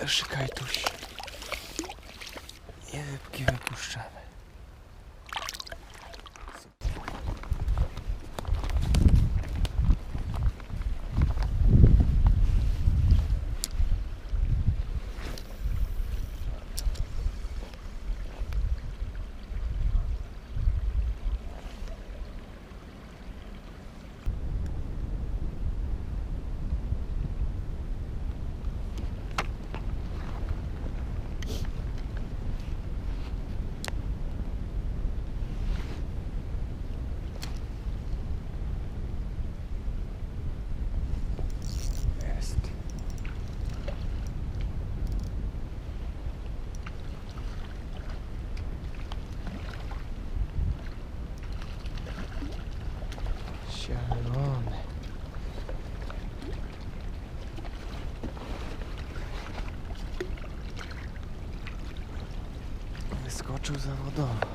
Pierwszy kajtuś. I rybki wypuszczamy. Jest. Zielony. Wyskoczył zawodowo.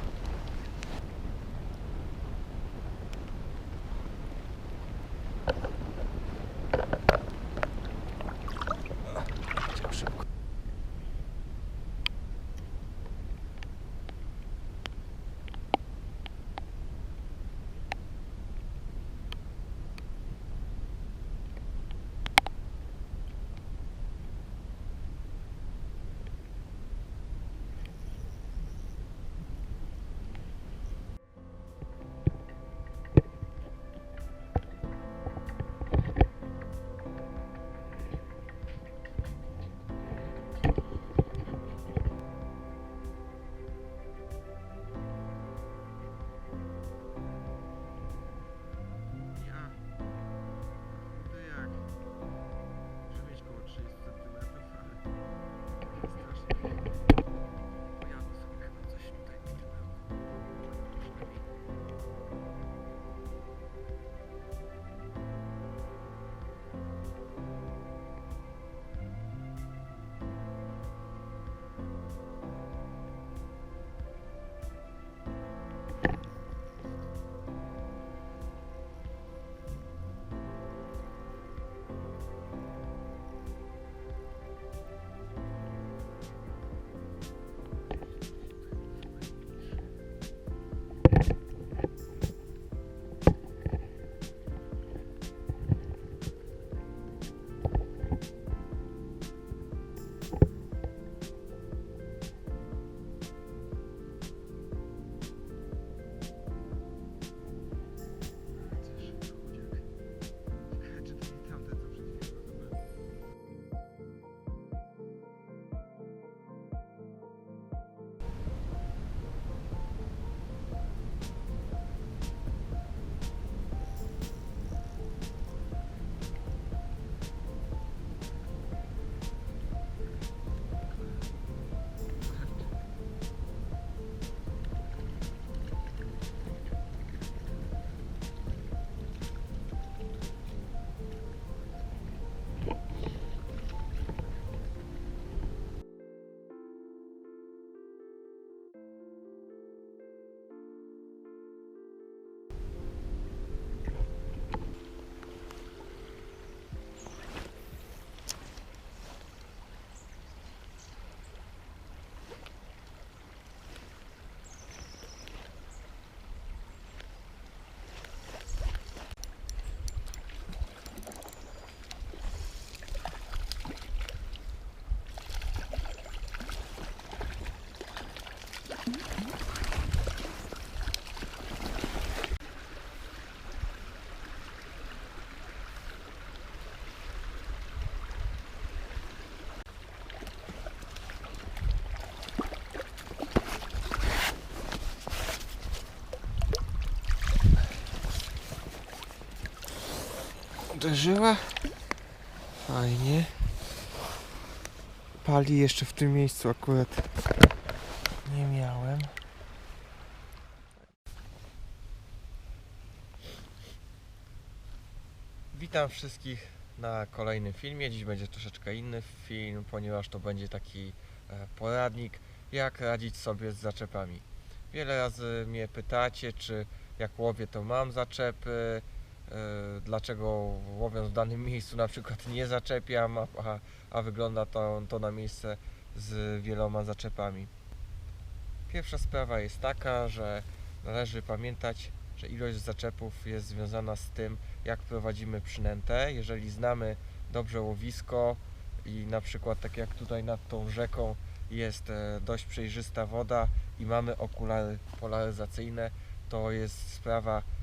Uderzyła. Fajnie. Pali jeszcze w tym miejscu akurat nie miałem. Witam wszystkich na kolejnym filmie. Dziś będzie troszeczkę inny film, ponieważ to będzie taki e, poradnik, jak radzić sobie z zaczepami. Wiele razy mnie pytacie, czy jak łowię, to mam zaczepy, dlaczego łowiąc w danym miejscu na przykład nie zaczepiam, a, a, a wygląda to, to na miejsce z wieloma zaczepami. Pierwsza sprawa jest taka, że należy pamiętać, że ilość zaczepów jest związana z tym, jak prowadzimy przynętę. Jeżeli znamy dobrze łowisko i na przykład tak jak tutaj nad tą rzeką jest e, dość przejrzysta woda i mamy okulary polaryzacyjne, to jest sprawa e,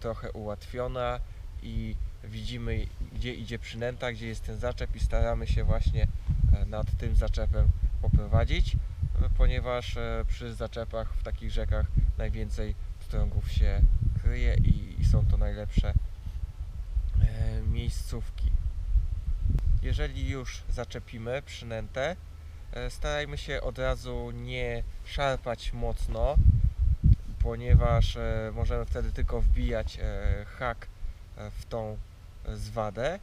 trochę ułatwiona i widzimy gdzie idzie przynęta, gdzie jest ten zaczep i staramy się właśnie e, nad tym zaczepem poprowadzić, e, ponieważ e, przy zaczepach w takich rzekach najwięcej pstrągów się kryje i, i są to najlepsze e, miejscówki. Jeżeli już zaczepimy przynętę, e, starajmy się od razu nie szarpać mocno, ponieważ e, możemy wtedy tylko wbijać e, hak e, w tą zwadę,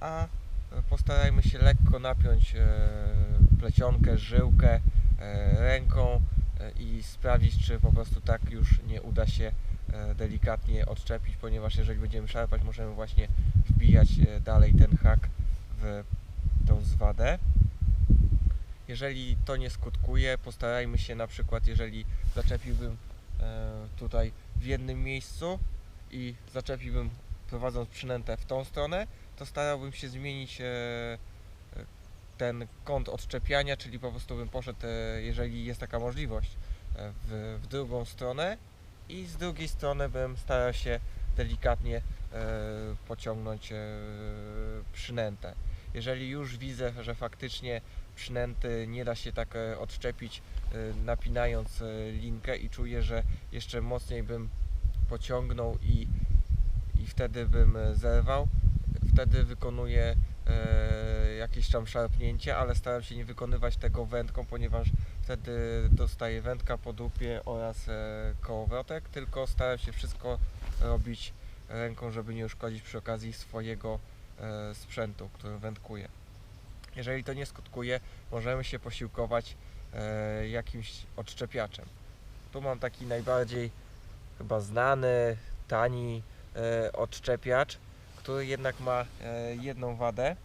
a postarajmy się lekko napiąć plecionkę, żyłkę ręką i sprawdzić, czy po prostu tak już nie uda się delikatnie odczepić, ponieważ jeżeli będziemy szarpać, możemy właśnie wbijać dalej ten hak w tą zwadę. Jeżeli to nie skutkuje, postarajmy się na przykład, jeżeli zaczepiłbym tutaj w jednym miejscu i zaczepiłbym prowadząc przynętę w tą stronę, to starałbym się zmienić e, e, ten kąt odczepiania, czyli po prostu bym poszedł, e, jeżeli jest taka możliwość, e, w, w drugą stronę i z drugiej strony bym starał się delikatnie e, pociągnąć e, przynętę. Jeżeli już widzę, że faktycznie przynęty nie da się tak e, odczepić e, napinając e, linkę i czuję, że jeszcze mocniej bym pociągnął i, i wtedy bym zerwał, wtedy wykonuję jakieś tam szarpnięcie, ale staram się nie wykonywać tego wędką, ponieważ wtedy dostaję wędka po dupie oraz kołowrotek, tylko staram się wszystko robić ręką, żeby nie uszkodzić przy okazji swojego sprzętu, którym wędkuję. Jeżeli to nie skutkuje, możemy się posiłkować e, jakimś odszczepiaczem. Tu mam taki najbardziej chyba znany, tani e, odszczepiacz, który jednak ma e, jedną wadę,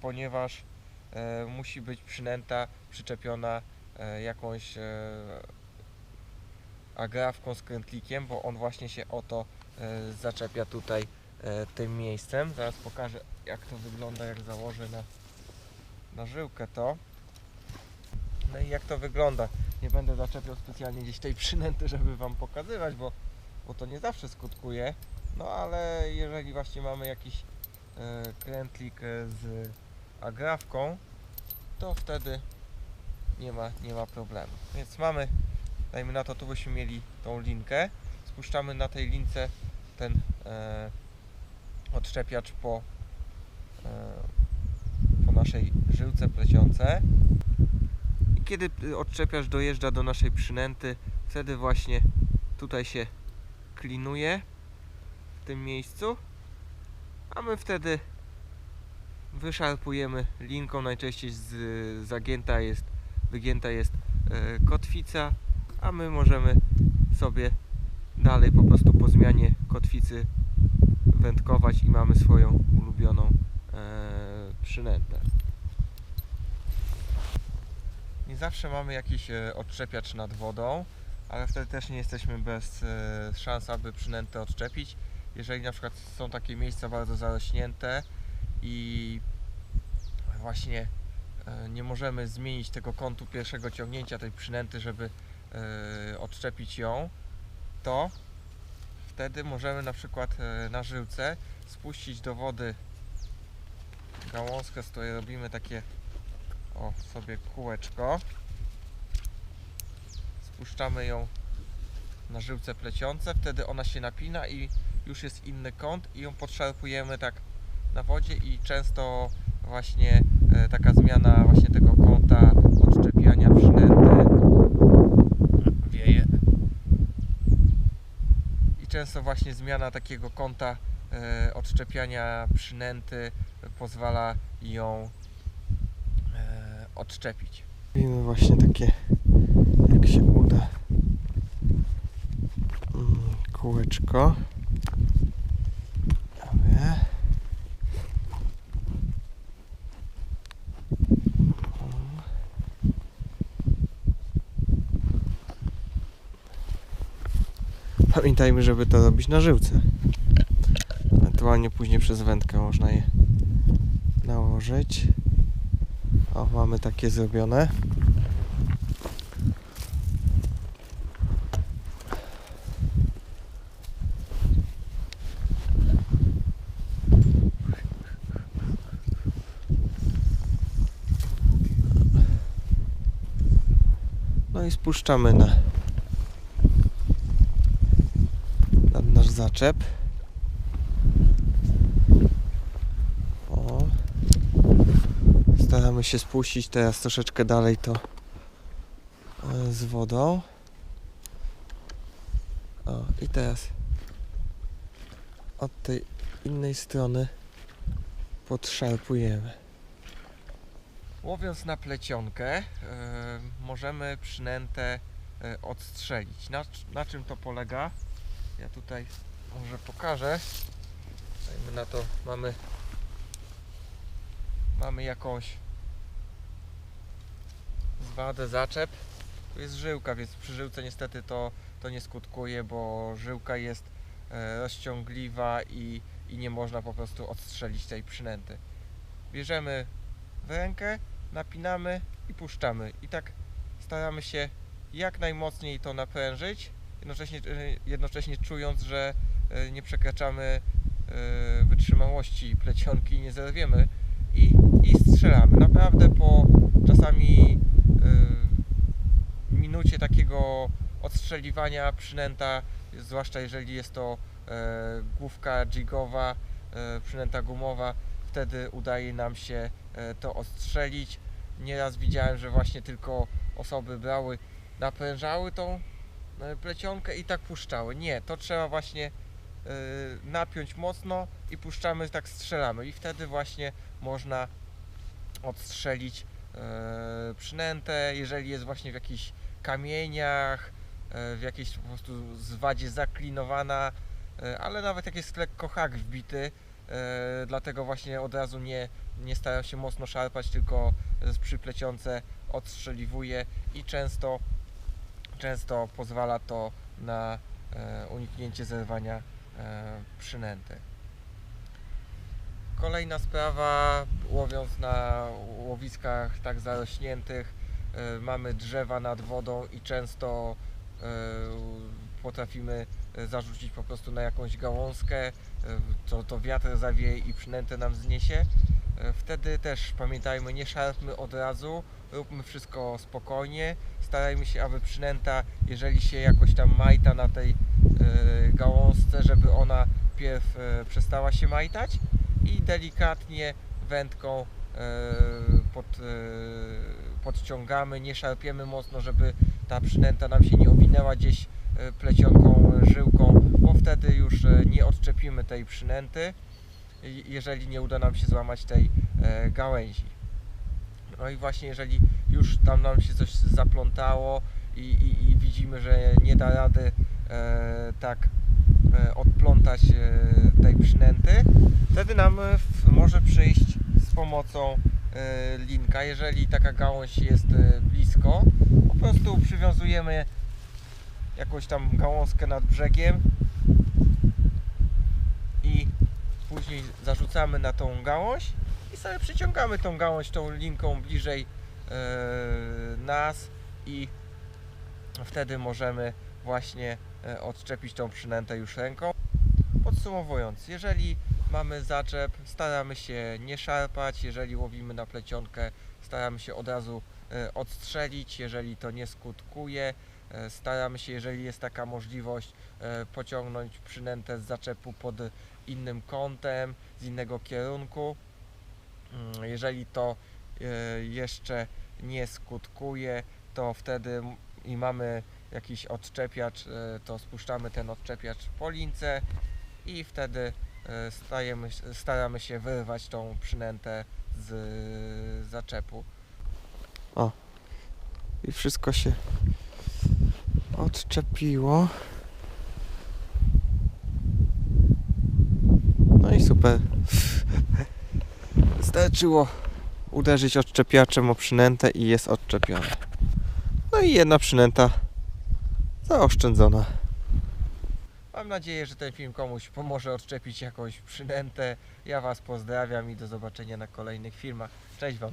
ponieważ musi być przynęta przyczepiona jakąś agrafką z krętlikiem, bo on właśnie się o to zaczepia tutaj tym miejscem. Zaraz pokażę jak to wygląda, jak założę na, na żyłkę to. No i jak to wygląda. Nie będę zaczepiał specjalnie gdzieś tej przynęty, żeby Wam pokazywać, bo, bo to nie zawsze skutkuje. No ale jeżeli właśnie mamy jakiś e, krętlik e, z agrafką, to wtedy nie ma, nie ma problemu. Więc mamy, dajmy na to, tu byśmy mieli tą linkę. Spuszczamy na tej lince ten e, odczepiacz po, e, po naszej żyłce plecionce. I kiedy y, odczepiacz dojeżdża do naszej przynęty, wtedy właśnie tutaj się klinuje w tym miejscu, a my wtedy wyszarpujemy linką, najczęściej z, zagięta jest, wygięta jest e, kotwica, a my możemy sobie dalej po prostu po zmianie kotwicy wędkować i mamy swoją ulubioną e, przynętę. Nie zawsze mamy jakiś e, odczepiacz nad wodą, ale wtedy też nie jesteśmy bez e, szans, aby przynętę odczepić. Jeżeli na przykład są takie miejsca bardzo zarośnięte i właśnie e, nie możemy zmienić tego kątu pierwszego ciągnięcia tej przynęty, żeby odczepić ją, to wtedy możemy na przykład na żyłce spuścić do wody gałązkę, z której robimy takie o sobie kółeczko. Spuszczamy ją na żyłce plecionce, wtedy ona się napina i już jest inny kąt i ją podszarpujemy tak na wodzie i często właśnie e, taka zmiana właśnie tego kąta odczepiania przynęty wieje i często właśnie zmiana takiego kąta e, odczepiania przynęty pozwala ją odczepić. I właśnie takie, jak się uda, mm, kółeczko. Mm. Pamiętajmy, żeby to robić na żyłce. Ewentualnie później przez wędkę można je nałożyć. O, mamy takie zrobione. No i spuszczamy na, na nasz zaczep. O. Staramy się spuścić teraz troszeczkę dalej to e, z wodą. O, i teraz od tej innej strony podszarpujemy. Łowiąc na plecionkę, e, możemy przynętę e, odstrzelić. Na, na czym to polega? Ja tutaj może pokażę. Dajmy na to, mamy mamy jakąś zwadę, zaczep. Tu jest żyłka, więc przy żyłce niestety to, to nie skutkuje, bo żyłka jest e, rozciągliwa i, i nie można po prostu odstrzelić tej przynęty. Bierzemy w rękę, napinamy i puszczamy. I tak staramy się jak najmocniej to naprężyć, jednocześnie, e, jednocześnie czując, że e, nie przekraczamy wytrzymałości plecionki nie zerwiemy i, i strzelamy. Naprawdę po czasami minucie takiego odstrzeliwania przynęta, zwłaszcza jeżeli jest to e, główka jigowa, e, przynęta gumowa, wtedy udaje nam się e, to ostrzelić. Nieraz widziałem, że właśnie tylko osoby brały, naprężały tą plecionkę i tak puszczały. Nie, to trzeba właśnie napiąć mocno i puszczamy, tak strzelamy i wtedy właśnie można odstrzelić przynętę, jeżeli jest właśnie w jakichś kamieniach, e, w jakiejś po prostu zwadzie zaklinowana, e, ale nawet jak jest lekko hak wbity, e, dlatego właśnie od razu nie, nie staram się mocno szarpać, tylko z przyplecionce odstrzeliwuję i często, często pozwala to na e, uniknięcie zerwania e, przynęty. Kolejna sprawa, łowiąc na łowiskach tak zarośniętych, e, mamy drzewa nad wodą i często e, potrafimy e, zarzucić po prostu na jakąś gałązkę, to, to wiatr zawieje i przynętę nam zniesie. Wtedy też pamiętajmy, nie szarpmy od razu, róbmy wszystko spokojnie, starajmy się, aby przynęta, jeżeli się jakoś tam majta na tej gałązce, żeby ona pierw przestała się majtać i delikatnie wędką e, pod, e, podciągamy, nie szarpiemy mocno, żeby ta przynęta nam się nie owinęła gdzieś e, plecionką, żyłką, bo wtedy już nie odczepimy tej przynęty, jeżeli nie uda nam się złamać tej gałęzi. No i właśnie jeżeli już tam nam się coś zaplątało i, i, i widzimy, że nie da rady tak odplątać e, tej przynęty, wtedy nam e, może przyjść z pomocą e, linka. Jeżeli taka gałąź jest e, blisko, po prostu przywiązujemy jakąś tam gałązkę nad brzegiem i później zarzucamy na tą gałąź i sobie przyciągamy tą gałąź tą linką bliżej e, nas i wtedy możemy właśnie e, odczepić tą przynętę już ręką. Podsumowując, jeżeli mamy zaczep, staramy się nie szarpać, jeżeli łowimy na plecionkę, staramy się od razu e, odstrzelić, jeżeli to nie skutkuje, e, staramy się, jeżeli jest taka możliwość, e, pociągnąć przynętę z zaczepu pod innym kątem, z innego kierunku. Mm, Jeżeli to e, jeszcze nie skutkuje, to wtedy i mamy jakiś odczepiacz, e, to spuszczamy ten odczepiacz po lince i wtedy e, stajemy, staramy się wyrwać tą przynętę z zaczepu. O, i wszystko się odczepiło. No i super. Wystarczyło uderzyć odczepiaczem o przynętę i jest odczepione. No i jedna przynęta zaoszczędzona. Mam nadzieję, że ten film komuś pomoże odczepić jakąś przynętę. Ja Was pozdrawiam i do zobaczenia na kolejnych filmach. Cześć Wam.